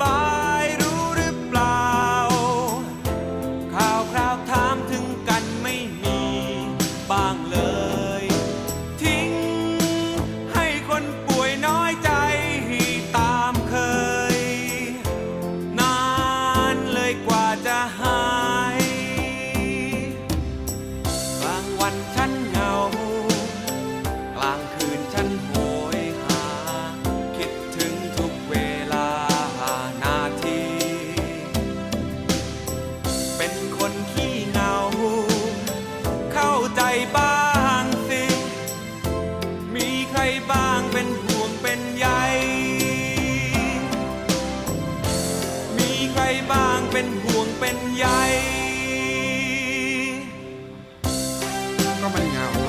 บายรู้หรือเปล่า ข่าวคราวถามถึงกันไม่มีบ้างเลย ทิ้งให้คนป่วยน้อยใจตามเคย นานเลยกว่าจะหายกางวัน เข้าใจบ้างสิ มีใครบ้างเป็นห่วงเป็นใย มีใครบ้างเป็นห่วงเป็นใย ก็มันเหงา